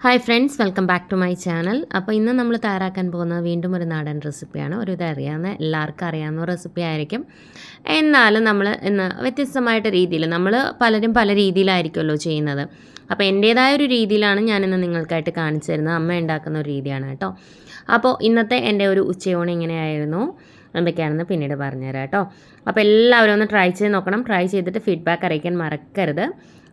Hi friends welcome back to my channel അപ്പോൾ ഇന്ന് നമ്മൾ തയ്യാറാക്കാൻ പോകുന്നത് വീണ്ടും ഒരു നാടൻ റെസിപ്പിയാണ് ഒരു അറിയാവുന്ന എല്ലാവർക്കും അറിയാവുന്ന റെസിപ്പി ആയിരിക്കും. എന്നാലും നമ്മൾ ഇന്ന് വ്യത്യസ്തമായിട്ട് രീതിയിൽ നമ്മൾ പലരും പല രീതിയിലായിരിക്കുമല്ലോ ചെയ്യുന്നത്. അപ്പോൾ എന്റേതായ ഒരു രീതിയിലാണ് ഞാനിന്ന് നിങ്ങൾക്കായിട്ട് കാണിച്ചു തരുന്നത്. അമ്മ ഉണ്ടാക്കുന്ന ഒരു രീതിയാണ് കേട്ടോ. അപ്പോൾ ഇന്നത്തെ എന്റെ ഒരു ഉച്ചയൂണ് ഇങ്ങനെയായിരുന്നു എന്തൊക്കെയാണെന്ന് പിന്നീട് പറഞ്ഞുതരാം കേട്ടോ. അപ്പോൾ എല്ലാവരും ഒന്ന് ട്രൈ ചെയ്ത് നോക്കണം. ട്രൈ ചെയ്തിട്ട് ഫീഡ്ബാക്ക് അറിയിക്കാൻ മറക്കരുത്.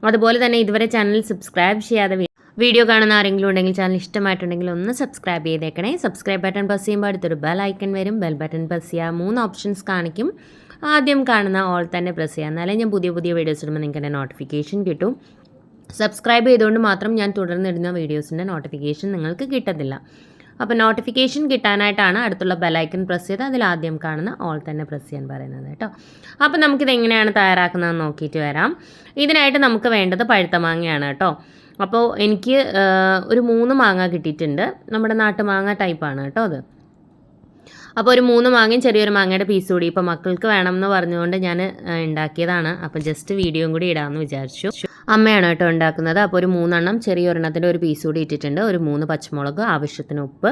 അതുപോലെ തന്നെ ഇതുവരെ ചാനൽ സബ്സ്ക്രൈബ് ചെയ്യാതെ വീഡിയോ കാണുന്ന ആരെങ്കിലും ഉണ്ടെങ്കിൽ ചാനൽ ഇഷ്ടമായിട്ടുണ്ടെങ്കിൽ ഒന്ന് സബ്സ്ക്രൈബ് ചെയ്തേക്കണേ. സബ്സ്ക്രൈബ് ബട്ടൺ പ്രസ് ചെയ്യുമ്പോൾ അടുത്തൊരു ബെൽ ഐക്കൺ വരും. ബെൽ ബട്ടൺ പ്രസ് ചെയ്യുക മൂന്ന് ഓപ്ഷൻസ് കാണിക്കും. ആദ്യം കാണുന്ന ഓൾ തന്നെ പ്രസ് ചെയ്യുക എന്നാലേ ഞാൻ പുതിയ പുതിയ വീഡിയോസ് ഇടുമ്പോൾ നിങ്ങൾക്ക് എന്റെ നോട്ടിഫിക്കേഷൻ കിട്ടും. സബ്സ്ക്രൈബ് ചെയ്തുകൊണ്ട് മാത്രം ഞാൻ തുടർന്നിടുന്ന വീഡിയോസിന്റെ നോട്ടിഫിക്കേഷൻ നിങ്ങൾക്ക് കിട്ടത്തില്ല. അപ്പോൾ നോട്ടിഫിക്കേഷൻ കിട്ടാനായിട്ടാണ് അടുത്തുള്ള ബെലൈക്കൺ പ്രസ് ചെയ്ത് അതിൽ ആദ്യം കാണുന്ന ഓൾ തന്നെ പ്രസ് ചെയ്യാൻ പറയുന്നത് കേട്ടോ. അപ്പോൾ നമുക്കിത് എങ്ങനെയാണ് തയ്യാറാക്കുന്നതെന്ന് നോക്കിയിട്ട് വരാം. ഇതിനായിട്ട് നമുക്ക് വേണ്ടത് പഴുത്ത മാങ്ങയാണ് കേട്ടോ. അപ്പോൾ എനിക്ക് ഒരു മൂന്ന് മാങ്ങ കിട്ടിയിട്ടുണ്ട്. നമ്മുടെ നാട്ടുമാങ്ങ ടൈപ്പാണ് കേട്ടോ അത്. അപ്പോൾ ഒരു മൂന്ന് മാങ്ങയും ചെറിയൊരു മാങ്ങയുടെ പീസ് കൂടി ഇപ്പോൾ മക്കൾക്ക് വേണം എന്ന് പറഞ്ഞുകൊണ്ട് ഞാൻ ഉണ്ടാക്കിയതാണ്. അപ്പോൾ ജസ്റ്റ് വീഡിയോയും കൂടി ഇടാമെന്ന് വിചാരിച്ചു. അമ്മയാണ് കേട്ടോ ഉണ്ടാക്കുന്നത്. അപ്പോൾ ഒരു മൂന്നെണ്ണം ചെറിയൊരെണ്ണത്തിന്റെ ഒരു പീസ് കൂടി ഇട്ടിട്ടുണ്ട്. ഒരു മൂന്ന് പച്ചമുളക് ആവശ്യത്തിന് ഉപ്പ്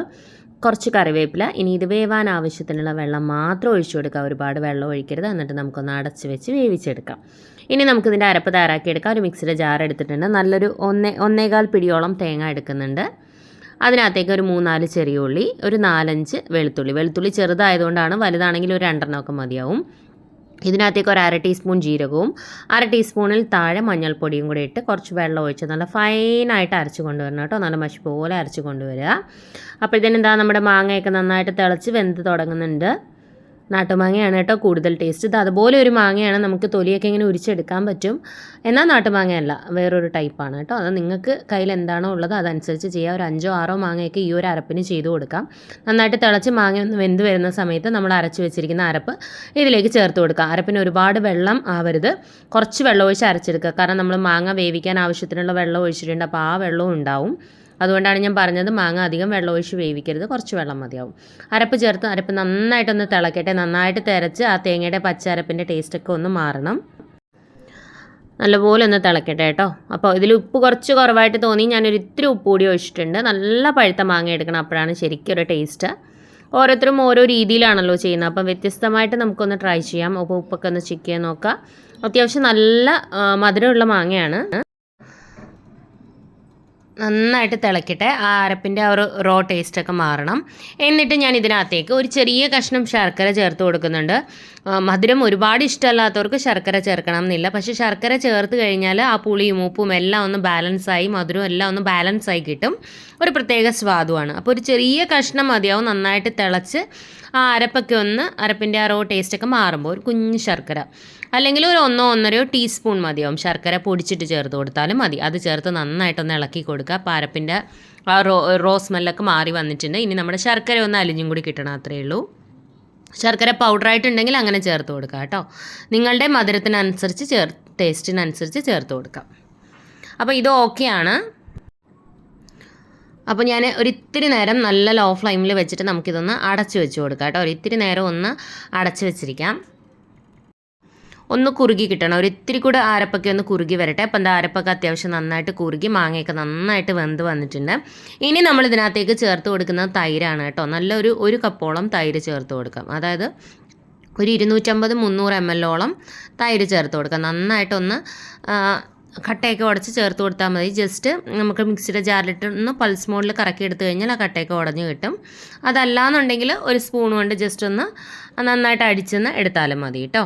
കുറച്ച് കറിവേപ്പില. ഇനി ഇത് വേവാൻ ആവശ്യത്തിനുള്ള വെള്ളം മാത്രം ഒഴിച്ചു കൊടുക്കുക. ഒരുപാട് വെള്ളം ഒഴിക്കരുത്. എന്നിട്ട് നമുക്കൊന്ന് അടച്ച് വെച്ച് വേവിച്ചെടുക്കാം. ഇനി നമുക്കിതിന്റെ അരപ്പ് തയ്യാറാക്കിയെടുക്കാം ഒരു മിക്സിയുടെ ജാർ എടുത്തിട്ടുണ്ട്. നല്ലൊരു ഒന്നേ ഒന്നേകാൽ പിടിയോളം തേങ്ങ എടുക്കുന്നുണ്ട്. അതിനകത്തേക്ക് ഒരു മൂന്നാൽ ചെറിയ ഉള്ളി ഒരു നാലഞ്ച് വെളുത്തുള്ളി. വെളുത്തുള്ളി ചെറുതായതുകൊണ്ടാണ് വലുതാണെങ്കിൽ ഒരു രണ്ടെണ്ണമൊക്കെ മതിയാവും. ഇതിനകത്തേക്ക് ഒരു അര ടീസ്പൂൺ ജീരകവും അര ടീസ്പൂണിൽ താഴെ മഞ്ഞൾപ്പൊടിയും കൂടി ഇട്ട് കുറച്ച് വെള്ളം ഒഴിച്ച് നല്ല ഫൈനായിട്ട് അരച്ച് കൊണ്ടുവരണം കേട്ടോ. നല്ല മഷി പോലെ അരച്ച് കൊണ്ടുവരിക. അപ്പോഴത്തേനെന്താ നമ്മുടെ മാങ്ങയൊക്കെ നന്നായിട്ട് തിളച്ച് വെന്ത് തുടങ്ങുന്നുണ്ട്. നാട്ടുമാങ്ങയാണ് കേട്ടോ കൂടുതൽ ടേസ്റ്റ് ഇത് അതുപോലെ ഒരു മാങ്ങയാണ് നമുക്ക് തൊലിയൊക്കെ ഇങ്ങനെ ഉരിച്ചെടുക്കാൻ പറ്റും. എന്നാൽ നാട്ടുമാങ്ങയല്ല വേറൊരു ടൈപ്പാണ് കേട്ടോ. അത് നിങ്ങൾക്ക് കയ്യിൽ എന്താണോ ഉള്ളത് അതനുസരിച്ച് ചെയ്യുക ഒരു അഞ്ചോ ആറോ മാങ്ങയൊക്കെ ഈ ഒരു അരപ്പിന് ചെയ്ത് കൊടുക്കാം. നന്നായിട്ട് തിളച്ച് മാങ്ങ ഒന്ന് വെന്ത് വരുന്ന സമയത്ത് നമ്മൾ അരച്ച് വെച്ചിരിക്കുന്ന അരപ്പ് ഇതിലേക്ക് ചേർത്ത് കൊടുക്കാം. അരപ്പിന് ഒരുപാട് വെള്ളം ആവരുത്. കുറച്ച് വെള്ളം ഒഴിച്ച് അരച്ചെടുക്കുക. കാരണം നമ്മൾ മാങ്ങ വേവിക്കാൻ ആവശ്യത്തിനുള്ള വെള്ളം ഒഴിച്ചിട്ടുണ്ട്. അപ്പോൾ ആ വെള്ളവും ഉണ്ടാവും. അതുകൊണ്ടാണ് ഞാൻ പറഞ്ഞത് മാങ്ങ അധികം വെള്ളം ഒഴിച്ച് വേവിക്കരുത് കുറച്ച് വെള്ളം മതിയാവും. അരപ്പ് ചേർത്ത് അരപ്പ് നന്നായിട്ടൊന്ന് തിളക്കട്ടെ. നന്നായിട്ട് തിരച്ച് ആ തേങ്ങയുടെ പച്ച അരപ്പിന്റെ ടേസ്റ്റൊക്കെ ഒന്ന് മാറണം. നല്ലപോലെ ഒന്ന് തിളക്കട്ടെ കേട്ടോ. അപ്പോൾ ഇതിൽ ഉപ്പ് കുറച്ച് കുറവായിട്ട് തോന്നി. ഞാനൊരു ഇത്തിരി ഉപ്പ് കൂടി ഒഴിച്ചിട്ടുണ്ട്. നല്ല പഴുത്ത മാങ്ങ എടുക്കണം അപ്പോഴാണ് ശരിക്കും ഒരു ടേസ്റ്റ് ഓരോരുത്തരും ഓരോ രീതിയിലാണല്ലോ ചെയ്യുന്നത്. അപ്പം വ്യത്യസ്തമായിട്ട് നമുക്കൊന്ന് ട്രൈ ചെയ്യാം. അപ്പോൾ ഉപ്പൊക്കെ ഒന്ന് ചെക്ക് നോക്കാം. അത്യാവശ്യം നല്ല മധുരമുള്ള മാങ്ങയാണ്. നന്നായിട്ട് തിളക്കട്ടെ. ആ അരപ്പിന്റെ ആ ഒരു റോ ടേസ്റ്റൊക്കെ മാറണം. എന്നിട്ട് ഞാൻ ഇതിനകത്തേക്ക് ഒരു ചെറിയ കഷ്ണം ശർക്കര ചേർത്ത് കൊടുക്കുന്നുണ്ട്. മധുരം ഒരുപാട് ഇഷ്ടമല്ലാത്തവർക്ക് ശർക്കര ചേർക്കണം എന്നില്ല. പക്ഷേ ശർക്കര ചേർത്ത് കഴിഞ്ഞാൽ ആ പുളിയും ഉപ്പും എല്ലാം ഒന്ന് ബാലൻസായി മധുരവും എല്ലാം ഒന്ന് ബാലൻസായി കിട്ടും. ഒരു പ്രത്യേക സ്വാദുമാണ് അപ്പോൾ ഒരു ചെറിയ കഷ്ണം മതിയാവും നന്നായിട്ട് തിളച്ച് ആ അരപ്പൊക്കെ ഒന്ന് അരപ്പിന്റെ ആ റോ ടേസ്റ്റൊക്കെ മാറുമ്പോൾ ഒരു കുഞ്ഞ് ശർക്കര. അല്ലെങ്കിൽ ഒരു ഒന്നോ ഒന്നരയോ ടീസ്പൂൺ മതിയാവും. ശർക്കര പൊടിച്ചിട്ട് ചേർത്ത് കൊടുത്താലും മതി. അത് ചേർത്ത് നന്നായിട്ടൊന്ന് ഇളക്കി കൊടുക്കുക. പാരപ്പിന്റെ ആ റോ റോ സ്മെല്ലൊക്കെ മാറി വന്നിട്ടുണ്ട്. ഇനി നമ്മുടെ ശർക്കര ഒന്ന് അലിഞ്ഞും കൂടി കിട്ടണം അത്രയേ ഉള്ളൂ. ശർക്കര പൗഡറായിട്ടുണ്ടെങ്കിൽ അങ്ങനെ ചേർത്ത് കൊടുക്കുക കേട്ടോ. നിങ്ങളുടെ മധുരത്തിനനുസരിച്ച് ചേർ ടേസ്റ്റിനനുസരിച്ച് ചേർത്ത് കൊടുക്കാം അപ്പോൾ ഇത് ഓക്കെയാണ് അപ്പോൾ ഞാൻ ഒരിത്തിരി നേരം നല്ല ലോ ഫ്ലെയിമിൽ വെച്ചിട്ട് നമുക്കിതൊന്ന് അടച്ച് വെച്ച് കൊടുക്കാം കേട്ടോ. ഒരിത്തിരി നേരം ഒന്ന് അടച്ച് വെച്ചിരിക്കാം. ഒന്ന് കുറുകി കിട്ടണം. ഒരു ഇത്തിരി കൂടെ ആരപ്പൊക്കെ ഒന്ന് കുറുകി വരട്ടെ. അപ്പം എന്താ ആരപ്പൊക്കെ അത്യാവശ്യം നന്നായിട്ട് കുറുകി മാങ്ങയൊക്കെ നന്നായിട്ട് വെന്ത് വന്നിട്ടുണ്ട്. ഇനി നമ്മൾ ഇതിനകത്തേക്ക് ചേർത്ത് കൊടുക്കുന്നത് തൈരാണ് കേട്ടോ. നല്ലൊരു ഒരു കപ്പോളം തൈര് ചേർത്ത് കൊടുക്കാം. അതായത് ഒരു ഇരുന്നൂറ്റമ്പത് മുന്നൂറ് എം എല്ലോളം തൈര് ചേർത്ത് കൊടുക്കാം. നന്നായിട്ടൊന്ന് കട്ടയൊക്കെ ഉടച്ച് ചേർത്ത് കൊടുത്താൽ മതി. ജസ്റ്റ് നമുക്ക് മിക്സിയുടെ ജാറിലിട്ട് ഒന്ന് പൾസ് മോഡിൽ കറക്കി എടുത്തു കഴിഞ്ഞാൽ ആ കട്ടയൊക്കെ ഉടഞ്ഞ് കിട്ടും. അതല്ലാന്നുണ്ടെങ്കിൽ ഒരു സ്പൂൺ കൊണ്ട് ജസ്റ്റ് ഒന്ന് നന്നായിട്ട് അടിച്ചൊന്ന് എടുത്താലും മതി കേട്ടോ.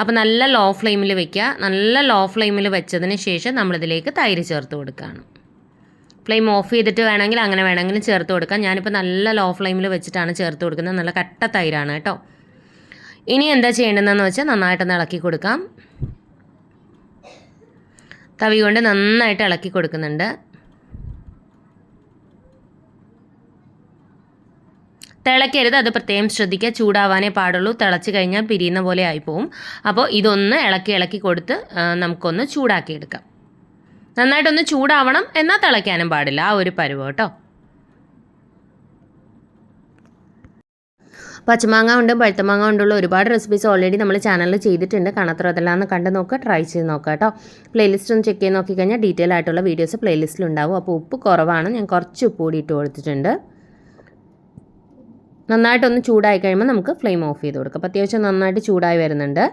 അപ്പോൾ നല്ല ലോ ഫ്ലെയിമിൽ വെക്കുക. നല്ല ലോ ഫ്ലെയിമിൽ വെച്ചതിന് ശേഷം നമ്മളിതിലേക്ക് തൈര് ചേർത്ത് കൊടുക്കുകയാണ്. ഫ്ലെയിം ഓഫ് ചെയ്തിട്ട് വേണമെങ്കിൽ അങ്ങനെ വേണമെങ്കിലും ചേർത്ത് കൊടുക്കാം. ഞാനിപ്പോൾ നല്ല ലോ ഫ്ലെയിമിൽ വെച്ചിട്ടാണ് ചേർത്ത് കൊടുക്കുന്നത്. നല്ല കട്ട തൈരാണ് കേട്ടോ. ഇനി എന്താ ചെയ്യേണ്ടതെന്ന് വെച്ചാൽ നന്നായിട്ടൊന്ന് ഇളക്കി കൊടുക്കാം. തവി കൊണ്ട് നന്നായിട്ട് ഇളക്കി കൊടുക്കുന്നുണ്ട്. തിളക്കരുത് അത് പ്രത്യേകം ശ്രദ്ധിക്കുക. ചൂടാവാനേ പാടുള്ളൂ. തിളച്ച് കഴിഞ്ഞാൽ പിരിയുന്ന പോലെ ആയിപ്പോവും. അപ്പോൾ ഇതൊന്ന് ഇളക്കി ഇളക്കി കൊടുത്ത് നമുക്കൊന്ന് ചൂടാക്കി എടുക്കാം നന്നായിട്ടൊന്ന് ചൂടാവണം. എന്നാൽ തിളയ്ക്കാനും പാടില്ല. ആ ഒരു പരുവ് കേട്ടോ. പച്ചമാങ്ങ ഉണ്ട് പഴുത്തമാങ്ങ കൊണ്ടുള്ള ഒരുപാട് റെസിപ്പീസ് ഓൾറെഡി നമ്മൾ ചാനലിൽ ചെയ്തിട്ടുണ്ട്. കാണാത്ര അതെല്ലാം കണ്ട് നോക്കുക. ട്രൈ ചെയ്ത് നോക്കുക കേട്ടോ. പ്ലേലിസ്റ്റ് ഒന്ന് ചെക്ക് ചെയ്ത് നോക്കിക്കഴിഞ്ഞാൽ ഡീറ്റെയിൽ ആയിട്ടുള്ള വീഡിയോസ് പ്ലേലിസ്റ്റിൽ ഉണ്ടാവും. അപ്പോൾ ഉപ്പ് കുറവാണ്. ഞാൻ കുറച്ച് ഉപ്പ് കൂടി ഇട്ട് കൊടുത്തിട്ടുണ്ട്. നന്നായിട്ടൊന്ന് ചൂടായി കഴിയുമ്പോൾ നമുക്ക് ഫ്ലെയിം ഓഫ് ചെയ്ത് കൊടുക്കാം. അപ്പോൾ അത്യാവശ്യം നന്നായിട്ട് ചൂടായി വരുന്നുണ്ട്.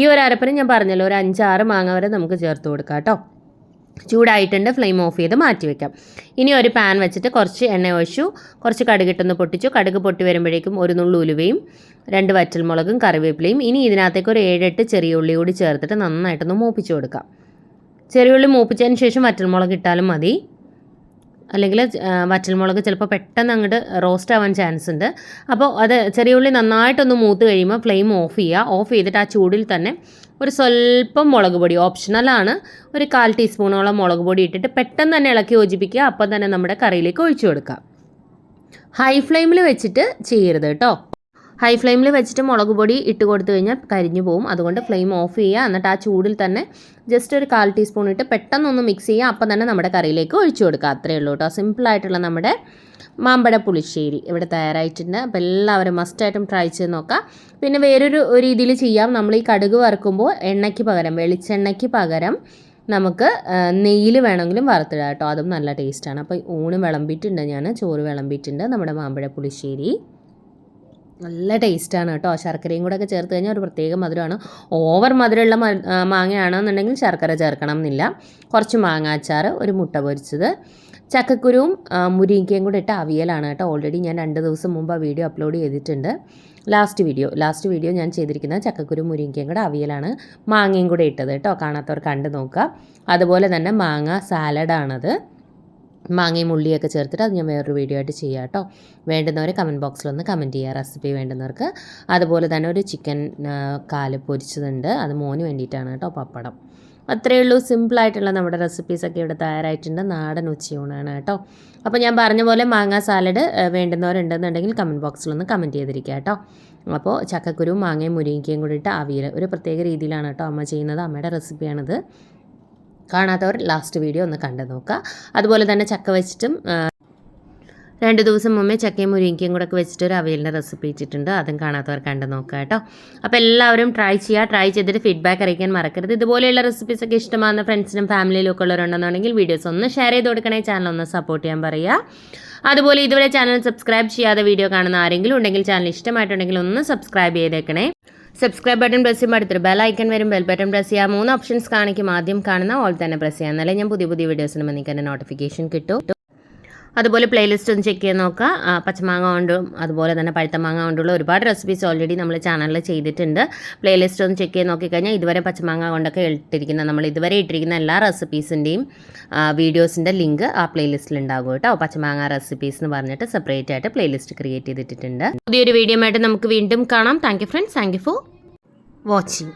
ഈ ഒരു അരപ്പിന് ഞാൻ പറഞ്ഞല്ലോ ഒരു അഞ്ചാറ് മാങ്ങ വരെ നമുക്ക് ചേർത്ത് കൊടുക്കാം കേട്ടോ. ചൂടായിട്ടുണ്ട് ഫ്ലെയിം ഓഫ് ചെയ്ത് മാറ്റി വെക്കാം. ഇനി ഒരു പാൻ വെച്ചിട്ട് കുറച്ച് എണ്ണ ഒഴിച്ചു കുറച്ച് കടുകിട്ടൊന്ന് പൊട്ടിച്ചു. കടുക് പൊട്ടി വരുമ്പോഴേക്കും ഒരു നുള്ളു ഉലുവയും രണ്ട് വറ്റൽമുളകും കറിവേപ്പിലയും. ഇനി ഇതിനകത്തേക്ക് ഒരു ഏഴെട്ട് ചെറിയ ഉള്ളി കൂടി ചേർത്തിട്ട് നന്നായിട്ടൊന്ന് മൂപ്പിച്ച് കൊടുക്കാം. ചെറിയ ഉള്ളി മൂപ്പിച്ചതിന് ശേഷം വറ്റൽമുളക് ഇട്ടാലും മതി. അല്ലെങ്കിൽ വറ്റൽമുളക് ചിലപ്പോൾ പെട്ടെന്ന് അങ്ങോട്ട് റോസ്റ്റ് ആവാൻ ചാൻസ് ഉണ്ട് അപ്പോൾ അത് ചെറിയ ഉള്ളി നന്നായിട്ടൊന്ന് മൂത്ത് കഴിയുമ്പോൾ ഫ്ലെയിം ഓഫ് ചെയ്യുക ഓഫ് ചെയ്തിട്ട് ആ ചൂടിൽ തന്നെ ഒരു സ്വല്പം മുളക് പൊടി ഓപ്ഷണലാണ് ഒരു കാൽ ടീസ്പൂണോളം മുളക് പൊടി ഇട്ടിട്ട് പെട്ടെന്ന് തന്നെ ഇളക്കി യോജിപ്പിക്കുക. അപ്പം തന്നെ നമ്മുടെ കറിയിലേക്ക് ഒഴിച്ചു കൊടുക്കുക. ഹൈ ഫ്ലെയിമിൽ വെച്ചിട്ട് ചെയ്യരുത് കേട്ടോ. ഹൈ ഫ്ലെയിമിൽ വെച്ചിട്ട് മുളക് പൊടി ഇട്ട് കൊടുത്തു കഴിഞ്ഞാൽ കരിഞ്ഞു പോകും അതുകൊണ്ട് ഫ്ലെയിം ഓഫ് ചെയ്യുക. എന്നിട്ട് ആ ചൂടിൽ തന്നെ ജസ്റ്റ് ഒരു കാൽ ടീസ്പൂൺ ഇട്ട് പെട്ടെന്നൊന്ന് മിക്സ് ചെയ്യുക. അപ്പം തന്നെ നമ്മുടെ കറിയിലേക്ക് ഒഴിച്ചു കൊടുക്കുക. അത്രയേ ഉള്ളൂ കേട്ടോ. സിമ്പിളായിട്ടുള്ള നമ്മുടെ മാമ്പഴ പുളിശ്ശേരി ഇവിടെ തയ്യാറായിട്ടുണ്ട്. അപ്പോൾ എല്ലാവരും മസ്റ്റായിട്ടും ട്രൈ ചെയ്ത് നോക്കാം പിന്നെ വേറൊരു രീതിയിൽ ചെയ്യാം. നമ്മൾ ഈ കടുക് വറുക്കുമ്പോൾ എണ്ണയ്ക്ക് പകരം വെളിച്ചെണ്ണയ്ക്ക് പകരം നമുക്ക് നെയ്യിൽ വേണമെങ്കിലും വറുത്തിടാം കേട്ടോ. അതും നല്ല ടേസ്റ്റാണ് അപ്പോൾ ഊണ് വിളമ്പിയിട്ടുണ്ട് ഞാൻ. ചോറ് വിളമ്പിയിട്ടുണ്ട് നമ്മുടെ മാമ്പഴ പുളിശ്ശേരി. നല്ല ടേസ്റ്റാണ് കേട്ടോ. ശർക്കരയും കൂടെ ഒക്കെ ചേർത്ത് കഴിഞ്ഞാൽ ഒരു പ്രത്യേക മധുരമാണ്. ഓവർ മധുരമുള്ള മാങ്ങയാണെന്നുണ്ടെങ്കിൽ ശർക്കര ചേർക്കണം എന്നില്ല കുറച്ച് മാങ്ങാച്ചാർ ഒരു മുട്ട പൊരിച്ചത്. ചക്കക്കുരുവും മുരിങ്ങയും കൂടെ ഇട്ട അവിയലാണ് കേട്ടോ. ഓൾറെഡി ഞാൻ രണ്ട് ദിവസം മുമ്പ് ആ വീഡിയോ അപ്ലോഡ് ചെയ്തിട്ടുണ്ട്. ലാസ്റ്റ് വീഡിയോ ലാസ്റ്റ് വീഡിയോ ഞാൻ ചെയ്തിരിക്കുന്നത് ചക്കക്കുരു മുരിങ്ങയും കൂടെ അവിയലാണ്. മാങ്ങയും കൂടെ ഇട്ടത് കേട്ടോ. കാണാത്തവർ കണ്ട് നോക്കുക. അതുപോലെ തന്നെ മാങ്ങ സാലഡാണത് മാങ്ങയും ഉള്ളിയൊക്കെ ചേർത്തിട്ട് അത് ഞാൻ വേറൊരു വീഡിയോ ആയിട്ട് ചെയ്യാം കേട്ടോ വേണ്ടുന്നവർ കമന്റ് ബോക്സിലൊന്ന് കമന്റ് ചെയ്യുക റെസിപ്പി വേണ്ടുന്നവർക്ക്. അതുപോലെ തന്നെ ഒരു ചിക്കൻ കാൽ പൊരിച്ചതുണ്ട്. അത് മോന് വേണ്ടിയിട്ടാണ് കേട്ടോ പപ്പടം. അത്രയേ ഉള്ളൂ. സിമ്പിളായിട്ടുള്ള നമ്മുടെ റെസിപ്പീസൊക്കെ ഇവിടെ തയ്യാറായിട്ടുണ്ട്. നാടൻ ഉച്ചയൂണാണ് കേട്ടോ അപ്പോൾ ഞാൻ പറഞ്ഞ പോലെ മാങ്ങ സാലഡ് വേണ്ടുന്നവരുണ്ടെന്നുണ്ടെങ്കിൽ കമന്റ് ബോക്സിലൊന്ന് കമന്റ് ചെയ്തിരിക്കുക കേട്ടോ അപ്പോൾ ചക്കക്കുരു മാങ്ങയും മുരിങ്ങയ്ക്കയും കൂടി ഇട്ട് അവിയൽ ഒരു പ്രത്യേക രീതിയിലാണ് കേട്ടോ അമ്മ ചെയ്യുന്നത്. അമ്മയുടെ റെസിപ്പിയാണിത് കാണാത്തവർ ലാസ്റ്റ് വീഡിയോ ഒന്ന് കണ്ടു നോക്കുക. അതുപോലെ തന്നെ ചക്ക വെച്ചിട്ടും രണ്ട് ദിവസം മുമ്പേ ചക്കയും മുരിങ്ങയും കൂടെ ഒക്കെ വെച്ചിട്ട് ഒരു അവയലിന്റെ റെസിപ്പി ഇട്ടിട്ടുണ്ട്. അതും കാണാത്തവർ കണ്ടു നോക്കുക കേട്ടോ. അപ്പോൾ എല്ലാവരും ട്രൈ ചെയ്യുക. ട്രൈ ചെയ്തിട്ട് ഫീഡ്ബാക്ക് അറിയിക്കാൻ മറക്കരുത്. ഇതുപോലെയുള്ള റെസിപ്പീസ് ഒക്കെ ഇഷ്ടമാകുന്ന ഫ്രണ്ട്സിനും ഫാമിലിയിലും ഒക്കെ ഉള്ളവരുണ്ടെന്നുണ്ടെങ്കിൽ വീഡിയോസ് ഒന്ന് ഷെയർ ചെയ്ത് കൊടുക്കണേ. ചാനൽ ഒന്ന് സപ്പോർട്ട് ചെയ്യാൻ പറയുക. അതുപോലെ ഇതുവരെ ചാനൽ സബ്സ്ക്രൈബ് ചെയ്യാതെ വീഡിയോ കാണുന്ന ആരെങ്കിലും ഉണ്ടെങ്കിൽ ചാനൽ ഇഷ്ടമായിട്ടുണ്ടെങ്കിൽ ഒന്ന് സബ്സ്ക്രൈബ് ചെയ്തേക്കണേ. സബ്സ്ക്രൈബ് ബട്ടൺ പ്രസ് ചെയ്യുമ്പോൾ അടുത്തൊരു ബെൽ ഐക്കൺ വരും. ബെൽ ബട്ടൺ പ്രസ് ചെയ്യുക മൂന്ന് ഓപ്ഷൻസ് കാണിക്കും. ആദ്യം കാണുന്ന ഓൾ തന്നെ പ്രസ് ചെയ്യാം. എന്നാലേ ഞാൻ പുതിയ പുതിയ വീഡിയോസിന് നിങ്ങൾക്ക് എന്റെ നോട്ടിഫിക്കേഷൻ കിട്ടും. അതുപോലെ പ്ലേലിസ്റ്റ് ഒന്ന് ചെക്ക് ചെയ്ത് നോക്കുക. പച്ചമാങ്ങ കൊണ്ടും അതുപോലെ തന്നെ പഴുത്ത മാങ്ങ കൊണ്ടുള്ള ഒരുപാട് റെസിപ്പീസ് ഓൾറെഡി നമ്മൾ ചാനലിൽ ചെയ്തിട്ടുണ്ട്. പ്ലേലിസ്റ്റ് ഒന്ന് ചെക്ക് ചെയ്ത് നോക്കിക്കഴിഞ്ഞാൽ ഇതുവരെ പച്ചമാങ്ങ കൊണ്ടൊക്കെ ഇട്ടിരിക്കുന്ന നമ്മൾ ഇതുവരെ ഇട്ടിരിക്കുന്ന എല്ലാ റെസിപ്പീസിന്റെയും വീഡിയോസിന്റെ ലിങ്ക് ആ പ്ലേലിസ്റ്റിൽ ഉണ്ടാകും കേട്ടോ. പച്ചമാങ്ങ റെസിപ്പീസ് എന്ന് പറഞ്ഞിട്ട് സെപ്പറേറ്റ് ആയിട്ട് പ്ലേലിസ്റ്റ് ക്രിയേറ്റ് ചെയ്തിട്ടുണ്ട് പുതിയൊരു വീഡിയോ ആയിട്ട് നമുക്ക് വീണ്ടും കാണാം. Thank you friends thank you for watching